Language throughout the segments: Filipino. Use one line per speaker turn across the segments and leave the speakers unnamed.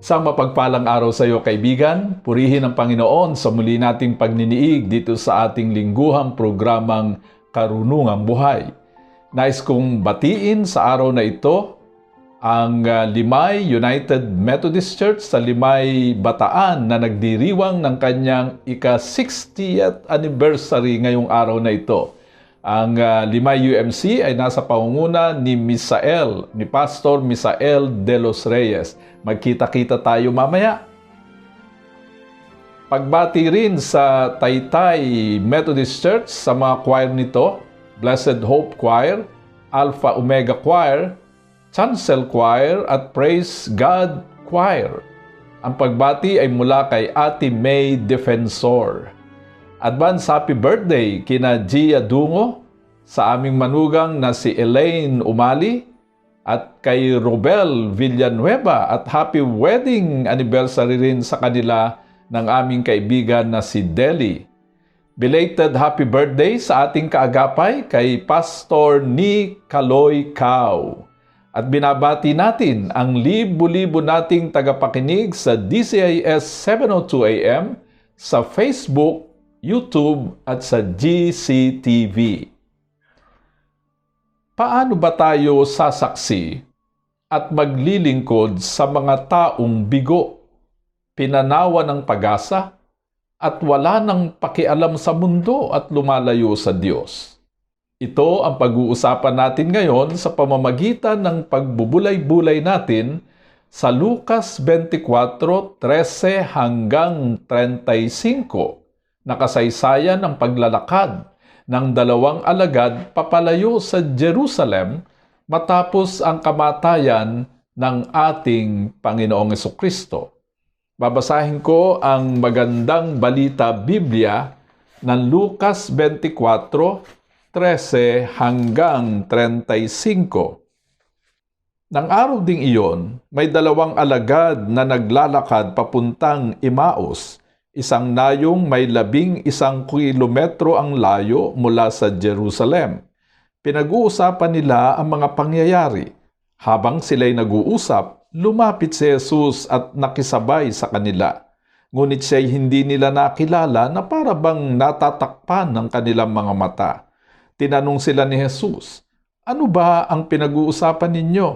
Isang mapagpalang araw sa iyo kaibigan, purihin ang Panginoon sa muli nating pagniniig dito sa ating lingguhang programang Karunungang Buhay. Nais kong batiin sa araw na ito ang uh, Limay United Methodist Church sa Limay Bataan na nagdiriwang ng kanyang ika-60th anniversary ngayong araw na ito. Ang uh, Limay UMC ay nasa pangunguna ni Misael, ni Pastor Misael de los Reyes. Magkita-kita tayo mamaya. Pagbati rin sa Taytay Methodist Church sa mga choir nito, Blessed Hope Choir, Alpha Omega Choir, Chancel Choir at Praise God Choir. Ang pagbati ay mula kay Ate May Defensor. Advance happy birthday kina Gia Dungo, sa aming manugang na si Elaine Umali, at kay Robel Villanueva at happy wedding anniversary rin sa kanila ng aming kaibigan na si Deli. Belated happy birthday sa ating kaagapay kay Pastor ni Kaloy Cow. At binabati natin ang libu-libo nating tagapakinig sa DCIS 702 AM, sa Facebook, YouTube at sa GCTV. Paano ba tayo sasaksi at maglilingkod sa mga taong bigo, pinanawa ng pag-asa, at wala nang pakialam sa mundo at lumalayo sa Diyos? Ito ang pag-uusapan natin ngayon sa pamamagitan ng pagbubulay-bulay natin sa Lucas 24:13 hanggang 35 na kasaysayan ng paglalakad ng dalawang alagad papalayo sa Jerusalem matapos ang kamatayan ng ating Panginoong Kristo. Babasahin ko ang magandang balita Biblia ng Lucas 24:13 hanggang 35. Nang araw ding iyon, may dalawang alagad na naglalakad papuntang Imaos, isang nayong may labing isang kilometro ang layo mula sa Jerusalem. Pinag-uusapan nila ang mga pangyayari. Habang sila'y nag-uusap, lumapit si Jesus at nakisabay sa kanila. Ngunit siya'y hindi nila nakilala na para bang natatakpan ng kanilang mga mata. Tinanong sila ni Jesus, Ano ba ang pinag-uusapan ninyo?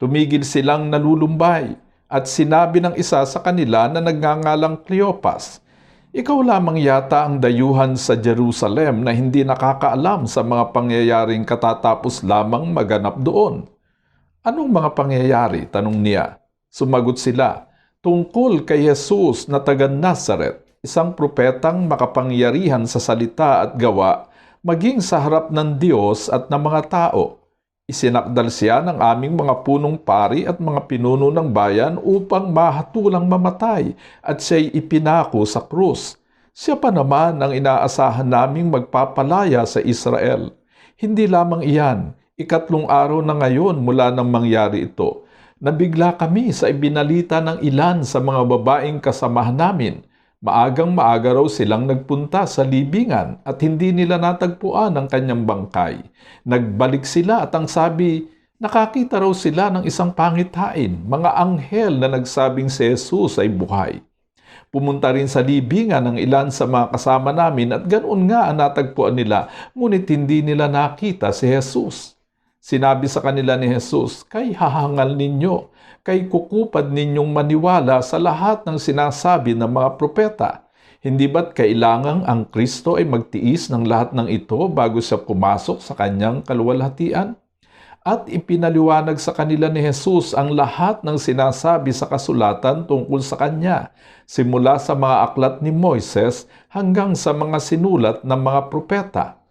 Tumigil silang nalulumbay at sinabi ng isa sa kanila na nagngangalang Cleopas, Ikaw lamang yata ang dayuhan sa Jerusalem na hindi nakakaalam sa mga pangyayaring katatapos lamang maganap doon. Anong mga pangyayari? Tanong niya. Sumagot sila, tungkol kay Jesus na taga Nazareth, isang propetang makapangyarihan sa salita at gawa, maging sa harap ng Diyos at ng mga tao Isinakdal siya ng aming mga punong pari at mga pinuno ng bayan upang mahatulang mamatay at siya'y ipinako sa krus. Siya pa naman ang inaasahan naming magpapalaya sa Israel. Hindi lamang iyan, ikatlong araw na ngayon mula nang mangyari ito. Nabigla kami sa ibinalita ng ilan sa mga babaeng kasamahan namin Maagang maaga raw silang nagpunta sa libingan at hindi nila natagpuan ang kanyang bangkay. Nagbalik sila at ang sabi, nakakita raw sila ng isang pangithain, mga anghel na nagsabing si Jesus ay buhay. Pumunta rin sa libingan ng ilan sa mga kasama namin at ganoon nga ang natagpuan nila, ngunit hindi nila nakita si Jesus. Sinabi sa kanila ni Jesus, kay hahangal ninyo kay kukupad ninyong maniwala sa lahat ng sinasabi ng mga propeta. Hindi ba't kailangang ang Kristo ay magtiis ng lahat ng ito bago siya pumasok sa kanyang kaluwalhatian? At ipinaliwanag sa kanila ni Jesus ang lahat ng sinasabi sa kasulatan tungkol sa kanya, simula sa mga aklat ni Moises hanggang sa mga sinulat ng mga propeta.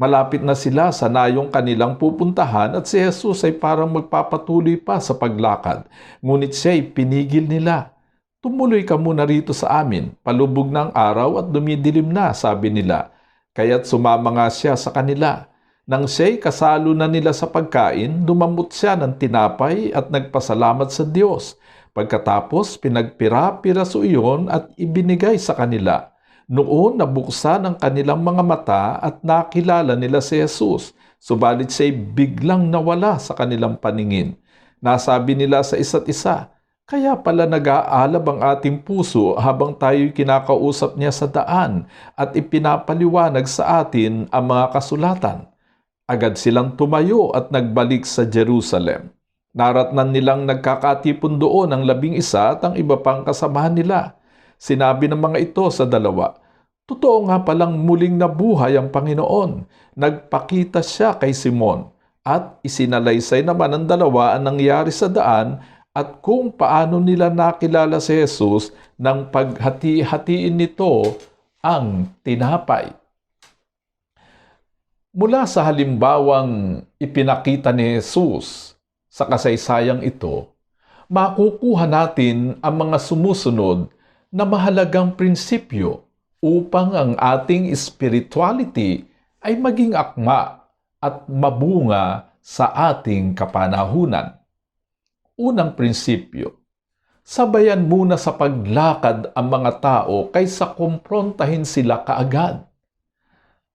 Malapit na sila sa nayong kanilang pupuntahan at si Jesus ay parang magpapatuloy pa sa paglakad. Ngunit siya ay pinigil nila. Tumuloy ka muna rito sa amin, palubog ng araw at dumidilim na, sabi nila. Kaya't sumama nga siya sa kanila. Nang siya'y kasalo na nila sa pagkain, dumamot siya ng tinapay at nagpasalamat sa Diyos. Pagkatapos, pinagpira-piraso iyon at ibinigay sa kanila. Noon nabuksan ang kanilang mga mata at nakilala nila si Jesus. Subalit siya'y biglang nawala sa kanilang paningin. Nasabi nila sa isa't isa, kaya pala nag-aalab ang ating puso habang tayo'y kinakausap niya sa daan at ipinapaliwanag sa atin ang mga kasulatan. Agad silang tumayo at nagbalik sa Jerusalem. Naratnan nilang nagkakatipon doon ang labing isa at ang iba pang kasamahan nila. Sinabi ng mga ito sa dalawa, Totoo nga palang muling nabuhay ang Panginoon. Nagpakita siya kay Simon at isinalaysay naman ng dalawa ang nangyari sa daan at kung paano nila nakilala si Jesus nang paghati-hatiin nito ang tinapay. Mula sa halimbawang ipinakita ni Jesus sa kasaysayang ito, makukuha natin ang mga sumusunod na mahalagang prinsipyo upang ang ating spirituality ay maging akma at mabunga sa ating kapanahunan. Unang prinsipyo, sabayan muna sa paglakad ang mga tao kaysa kumprontahin sila kaagad.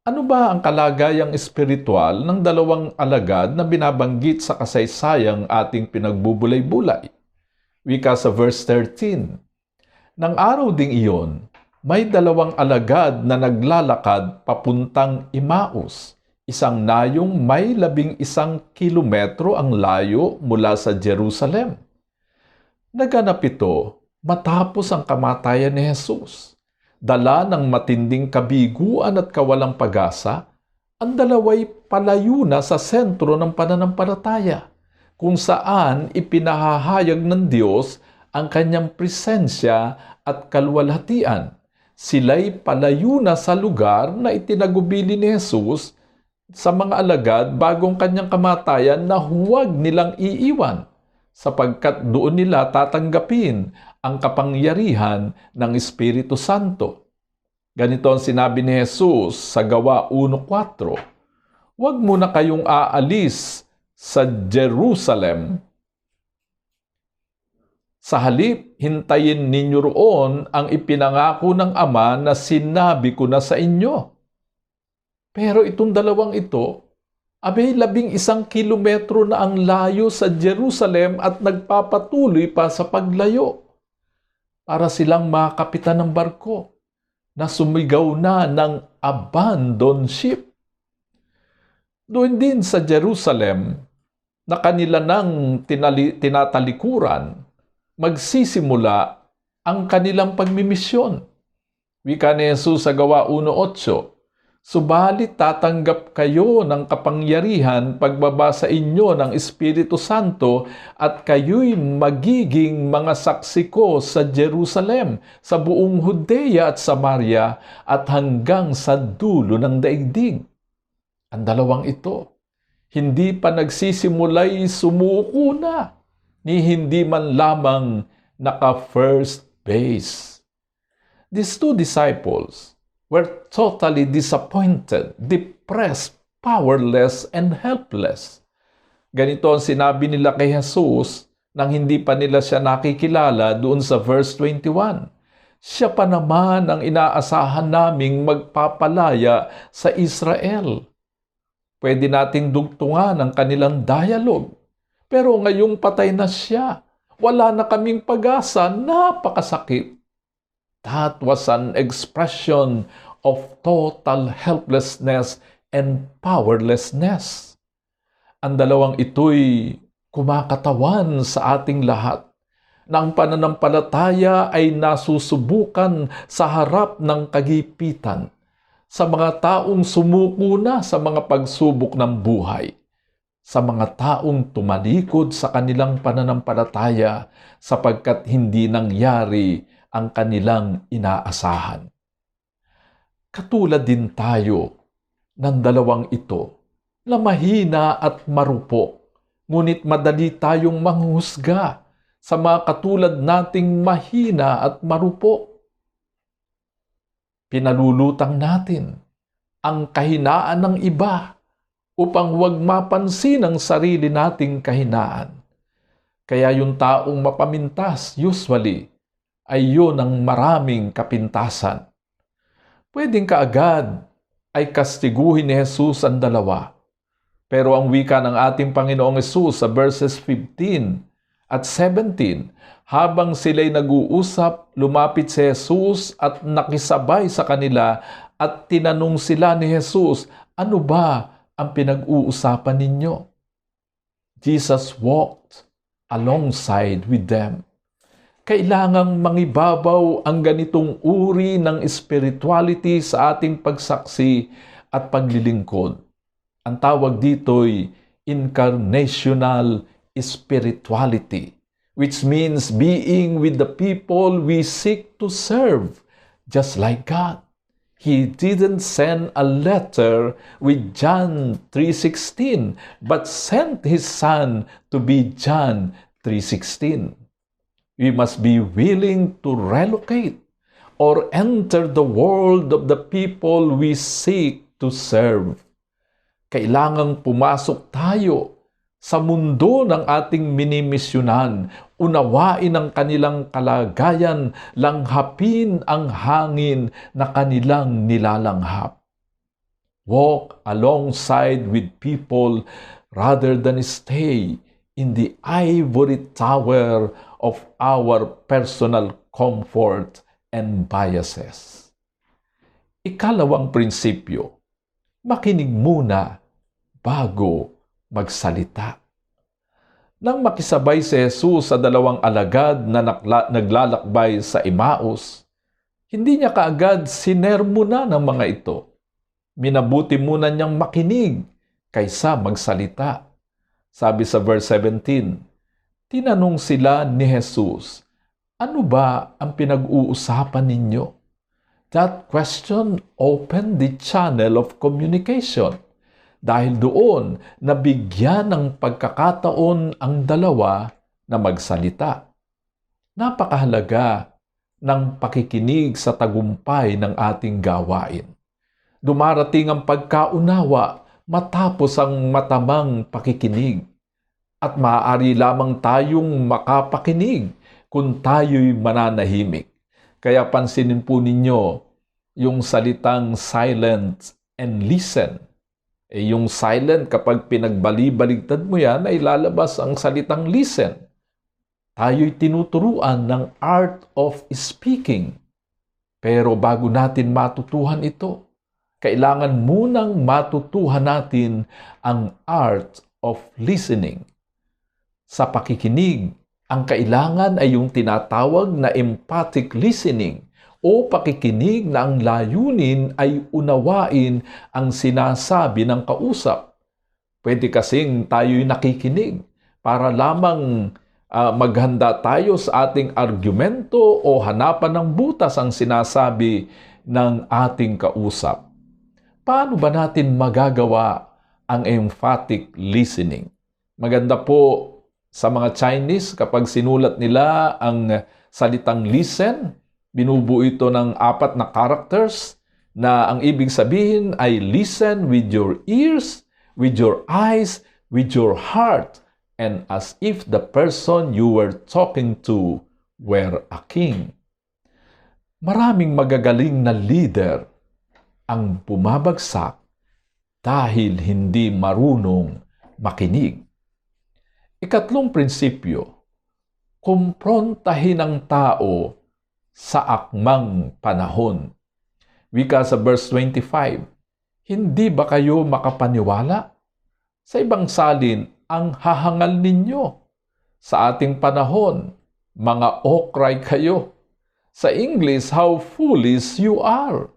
Ano ba ang kalagayang espiritual ng dalawang alagad na binabanggit sa kasaysayang ating pinagbubulay-bulay? Wika sa verse 13. Nang araw ding iyon, may dalawang alagad na naglalakad papuntang Imaus, isang nayong may labing isang kilometro ang layo mula sa Jerusalem. Naganap ito matapos ang kamatayan ni Jesus dala ng matinding kabiguan at kawalang pag-asa, ang dalaway palayo na sa sentro ng pananampalataya, kung saan ipinahahayag ng Diyos ang kanyang presensya at kalwalhatian. Sila'y palayo na sa lugar na itinagubili ni Jesus sa mga alagad bagong kanyang kamatayan na huwag nilang iiwan sapagkat doon nila tatanggapin ang kapangyarihan ng Espiritu Santo. Ganito ang sinabi ni Jesus sa Gawa 1.4, Huwag muna kayong aalis sa Jerusalem. Sa halip, hintayin ninyo roon ang ipinangako ng Ama na sinabi ko na sa inyo. Pero itong dalawang ito, abay labing isang kilometro na ang layo sa Jerusalem at nagpapatuloy pa sa paglayo para silang mga kapitan ng barko na sumigaw na ng abandon ship. Doon din sa Jerusalem na kanila nang tinali, tinatalikuran, magsisimula ang kanilang pagmimisyon. Wika ni Jesus sa gawa 1.8, Subalit tatanggap kayo ng kapangyarihan pagbaba sa inyo ng Espiritu Santo at kayo'y magiging mga saksi ko sa Jerusalem, sa buong Judea at Samaria at hanggang sa dulo ng daigdig. Ang dalawang ito, hindi pa nagsisimulay sumuko na, ni hindi man lamang naka-first base. These two disciples, were totally disappointed, depressed, powerless, and helpless. Ganito ang sinabi nila kay Jesus nang hindi pa nila siya nakikilala doon sa verse 21. Siya pa naman ang inaasahan naming magpapalaya sa Israel. Pwede nating dugtungan ang kanilang dialogue. Pero ngayong patay na siya, wala na kaming pag-asa, napakasakit. That was an expression of total helplessness and powerlessness. Ang dalawang ito'y kumakatawan sa ating lahat na ang pananampalataya ay nasusubukan sa harap ng kagipitan sa mga taong sumuko na sa mga pagsubok ng buhay, sa mga taong tumalikod sa kanilang pananampalataya sapagkat hindi nangyari ang kanilang inaasahan. Katulad din tayo ng dalawang ito na mahina at marupok, ngunit madali tayong manghusga sa mga katulad nating mahina at marupok. Pinalulutang natin ang kahinaan ng iba upang huwag mapansin ang sarili nating kahinaan. Kaya yung taong mapamintas usually ay yun ang maraming kapintasan. Pwedeng kaagad ay kastiguhin ni Jesus ang dalawa. Pero ang wika ng ating Panginoong Jesus sa verses 15 at 17, habang sila'y nag-uusap, lumapit si Jesus at nakisabay sa kanila at tinanong sila ni Jesus, ano ba ang pinag-uusapan ninyo? Jesus walked alongside with them. Kailangang mangibabaw ang ganitong uri ng spirituality sa ating pagsaksi at paglilingkod. Ang tawag dito'y incarnational spirituality, which means being with the people we seek to serve, just like God. He didn't send a letter with John 3:16, but sent his son to be John 3:16. We must be willing to relocate or enter the world of the people we seek to serve. Kailangang pumasok tayo sa mundo ng ating minimisyonan, unawain ang kanilang kalagayan, langhapin ang hangin na kanilang nilalanghap. Walk alongside with people rather than stay in the ivory tower of our personal comfort and biases. Ikalawang prinsipyo, makinig muna bago magsalita. Nang makisabay si Jesus sa dalawang alagad na naglalakbay sa Imaus, hindi niya kaagad sinermona ng mga ito. Minabuti muna niyang makinig kaysa magsalita. Sabi sa verse 17, Tinanong sila ni Jesus, Ano ba ang pinag-uusapan ninyo? That question opened the channel of communication. Dahil doon, nabigyan ng pagkakataon ang dalawa na magsalita. Napakahalaga ng pakikinig sa tagumpay ng ating gawain. Dumarating ang pagkaunawa matapos ang matamang pakikinig. At maaari lamang tayong makapakinig kung tayo'y mananahimik. Kaya pansinin po ninyo yung salitang silent and listen. Eh, yung silent, kapag pinagbali-baligtad mo yan, ay lalabas ang salitang listen. Tayo'y tinuturuan ng art of speaking. Pero bago natin matutuhan ito, kailangan munang matutuhan natin ang art of listening. Sa pakikinig, ang kailangan ay yung tinatawag na empathic listening o pakikinig na ang layunin ay unawain ang sinasabi ng kausap. Pwede kasing tayo'y nakikinig para lamang uh, maghanda tayo sa ating argumento o hanapan ng butas ang sinasabi ng ating kausap. Paano ba natin magagawa ang emphatic listening? Maganda po sa mga Chinese kapag sinulat nila ang salitang listen, Binubuo ito ng apat na characters na ang ibig sabihin ay listen with your ears, with your eyes, with your heart, and as if the person you were talking to were a king. Maraming magagaling na leader ang bumabagsak dahil hindi marunong makinig. Ikatlong prinsipyo, kumprontahin ang tao sa akmang panahon. Wika sa verse 25, Hindi ba kayo makapaniwala? Sa ibang salin, ang hahangal ninyo. Sa ating panahon, mga okray kayo. Sa English, how foolish you are.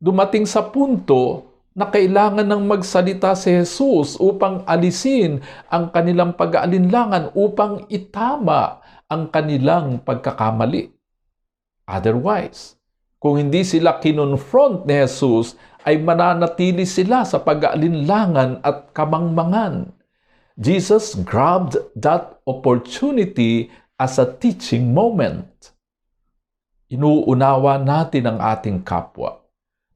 Dumating sa punto na kailangan ng magsalita si Jesus upang alisin ang kanilang pag-aalinlangan upang itama ang kanilang pagkakamali. Otherwise, kung hindi sila kinonfront ni Jesus, ay mananatili sila sa pag-aalinlangan at kamangmangan. Jesus grabbed that opportunity as a teaching moment. Inuunawa natin ang ating kapwa.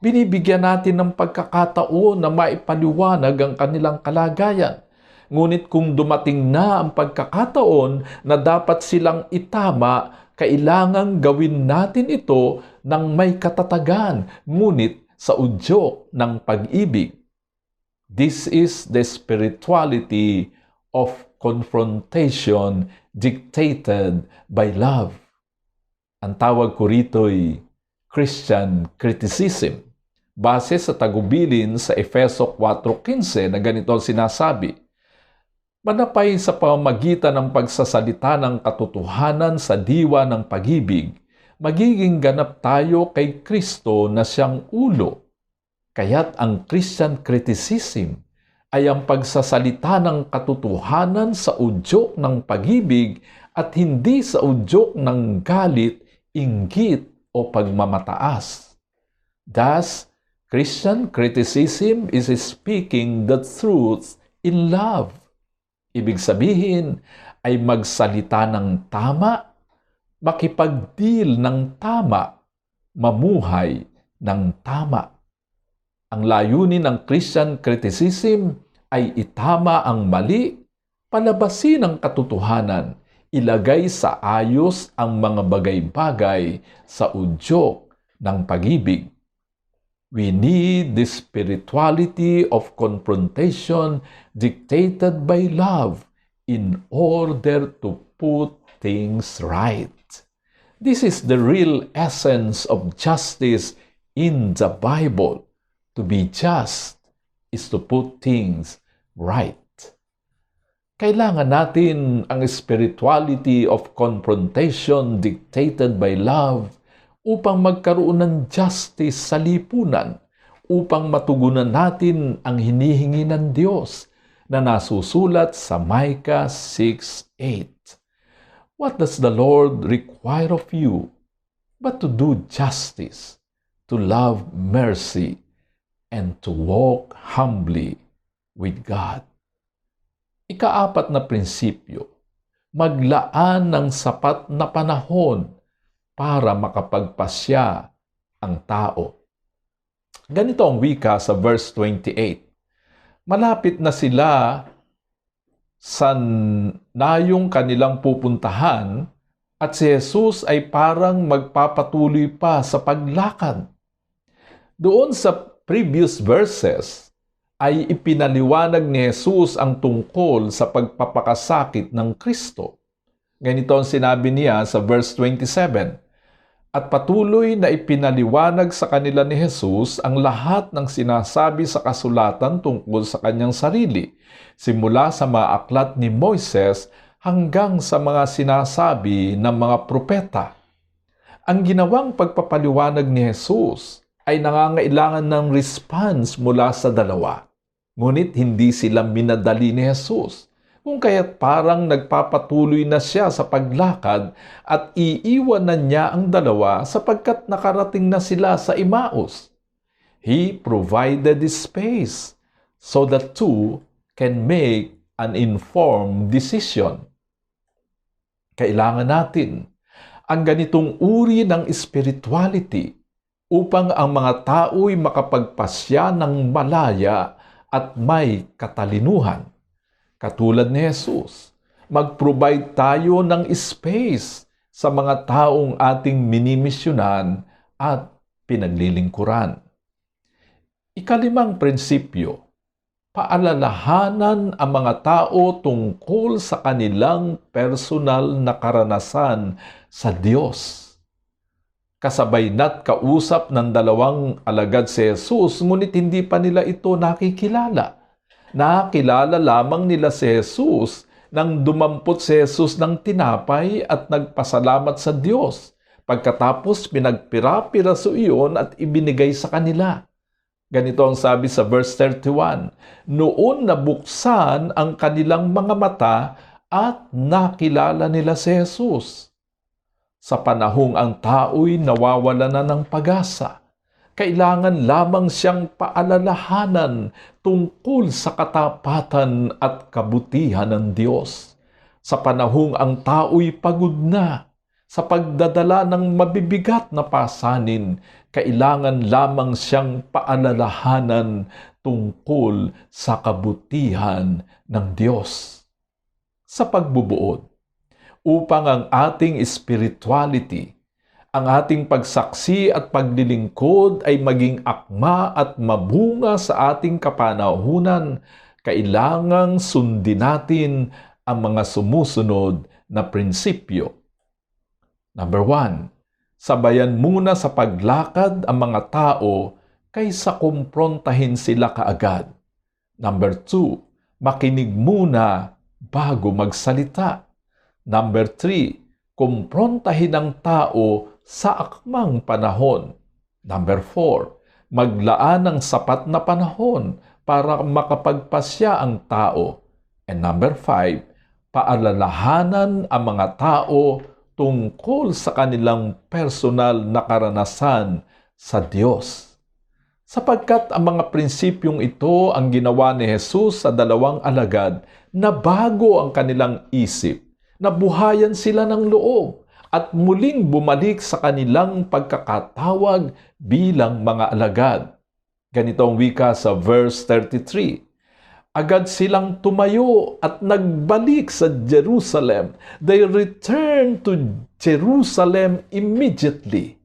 Binibigyan natin ng pagkakataon na maipaliwanag ang kanilang kalagayan. Ngunit kung dumating na ang pagkakataon na dapat silang itama, kailangang gawin natin ito ng may katatagan, ngunit sa udyok ng pag-ibig. This is the spirituality of confrontation dictated by love. Ang tawag ko rito'y Christian criticism. Base sa tagubilin sa Efeso 4.15 na ganito ang sinasabi, Manapay sa pamamagitan ng pagsasalita ng katotohanan sa diwa ng pag-ibig, magiging ganap tayo kay Kristo na siyang ulo. Kaya't ang Christian criticism ay ang pagsasalita ng katotohanan sa udyok ng pag-ibig at hindi sa udyok ng galit, inggit o pagmamataas. Thus, Christian criticism is speaking the truth in love. Ibig sabihin ay magsalita ng tama, makipagdeal ng tama, mamuhay ng tama. Ang layunin ng Christian criticism ay itama ang mali, palabasin ang katotohanan, ilagay sa ayos ang mga bagay-bagay sa udyok ng pag-ibig. We need the spirituality of confrontation dictated by love in order to put things right. This is the real essence of justice in the Bible. To be just is to put things right. Kailangan natin ang spirituality of confrontation dictated by love upang magkaroon ng justice sa lipunan, upang matugunan natin ang hinihingi ng Diyos na nasusulat sa Micah 6.8. What does the Lord require of you but to do justice, to love mercy, and to walk humbly with God? Ikaapat na prinsipyo, maglaan ng sapat na panahon para makapagpasya ang tao. Ganito ang wika sa verse 28. Malapit na sila sa nayong kanilang pupuntahan at si Jesus ay parang magpapatuloy pa sa paglakad. Doon sa previous verses, ay ipinaliwanag ni Jesus ang tungkol sa pagpapakasakit ng Kristo. Ganito ang sinabi niya sa verse 27, At patuloy na ipinaliwanag sa kanila ni Jesus ang lahat ng sinasabi sa kasulatan tungkol sa kanyang sarili, simula sa mga aklat ni Moises hanggang sa mga sinasabi ng mga propeta. Ang ginawang pagpapaliwanag ni Jesus ay nangangailangan ng response mula sa dalawa. Ngunit hindi sila minadali ni Jesus, kung kaya't parang nagpapatuloy na siya sa paglakad at iiwan na niya ang dalawa sapagkat nakarating na sila sa Imaus. He provided the space so that two can make an informed decision. Kailangan natin ang ganitong uri ng spirituality upang ang mga tao'y makapagpasya ng malaya at may katalinuhan. Katulad ni Jesus, mag-provide tayo ng space sa mga taong ating minimisyonan at pinaglilingkuran. Ikalimang prinsipyo, paalalahanan ang mga tao tungkol sa kanilang personal na karanasan sa Diyos kasabay na't kausap ng dalawang alagad si Jesus, ngunit hindi pa nila ito nakikilala. Nakilala lamang nila si Jesus nang dumampot si Jesus ng tinapay at nagpasalamat sa Diyos. Pagkatapos pinagpira-piraso iyon at ibinigay sa kanila. Ganito ang sabi sa verse 31, Noon nabuksan ang kanilang mga mata at nakilala nila si Jesus sa panahong ang tao'y nawawala na ng pag-asa, kailangan lamang siyang paalalahanan tungkol sa katapatan at kabutihan ng Diyos. sa panahong ang tao'y pagod na sa pagdadala ng mabibigat na pasanin, kailangan lamang siyang paalalahanan tungkol sa kabutihan ng Diyos. Sa pagbubuod, upang ang ating spirituality, ang ating pagsaksi at paglilingkod ay maging akma at mabunga sa ating kapanahunan, kailangang sundin natin ang mga sumusunod na prinsipyo. Number one, sabayan muna sa paglakad ang mga tao kaysa kumprontahin sila kaagad. Number two, makinig muna bago magsalita. Number three, kumprontahin ang tao sa akmang panahon. Number four, maglaan ng sapat na panahon para makapagpasya ang tao. And number five, paalalahanan ang mga tao tungkol sa kanilang personal na karanasan sa Diyos. Sapagkat ang mga prinsipyong ito ang ginawa ni Jesus sa dalawang alagad na bago ang kanilang isip, nabuhayan sila ng loob at muling bumalik sa kanilang pagkakatawag bilang mga alagad. Ganito ang wika sa verse 33 agad silang tumayo at nagbalik sa Jerusalem. They returned to Jerusalem immediately.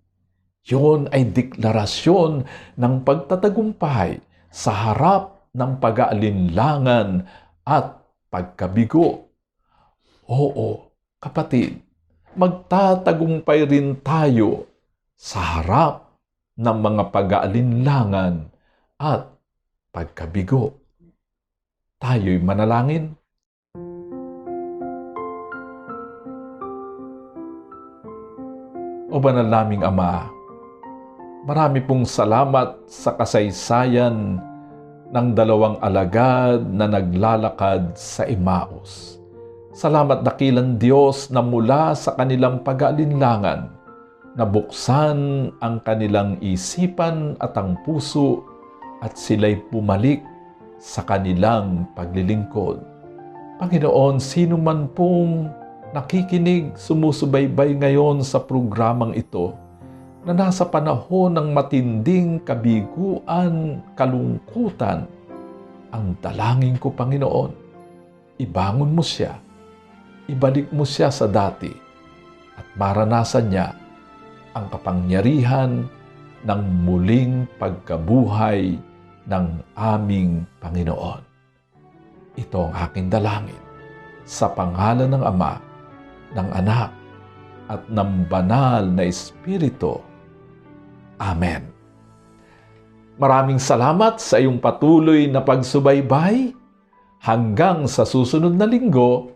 Yon ay deklarasyon ng pagtatagumpay sa harap ng pag-aalinlangan at pagkabigo. Oo, kapatid, magtatagumpay rin tayo sa harap ng mga pag-aalinlangan at pagkabigo tayo'y manalangin. O banal naming Ama, marami pong salamat sa kasaysayan ng dalawang alagad na naglalakad sa Imaos. Salamat dakilang Diyos na mula sa kanilang pag-aalinlangan, nabuksan ang kanilang isipan at ang puso at sila'y pumalik sa kanilang paglilingkod. Panginoon, sino man pong nakikinig, sumusubaybay ngayon sa programang ito na nasa panahon ng matinding kabiguan, kalungkutan, ang dalangin ko, Panginoon, ibangon mo siya, ibalik mo siya sa dati, at maranasan niya ang kapangyarihan ng muling pagkabuhay ng aming Panginoon. Ito ang aking dalangin sa pangalan ng Ama, ng Anak, at ng Banal na Espiritu. Amen. Maraming salamat sa iyong patuloy na pagsubaybay. Hanggang sa susunod na linggo,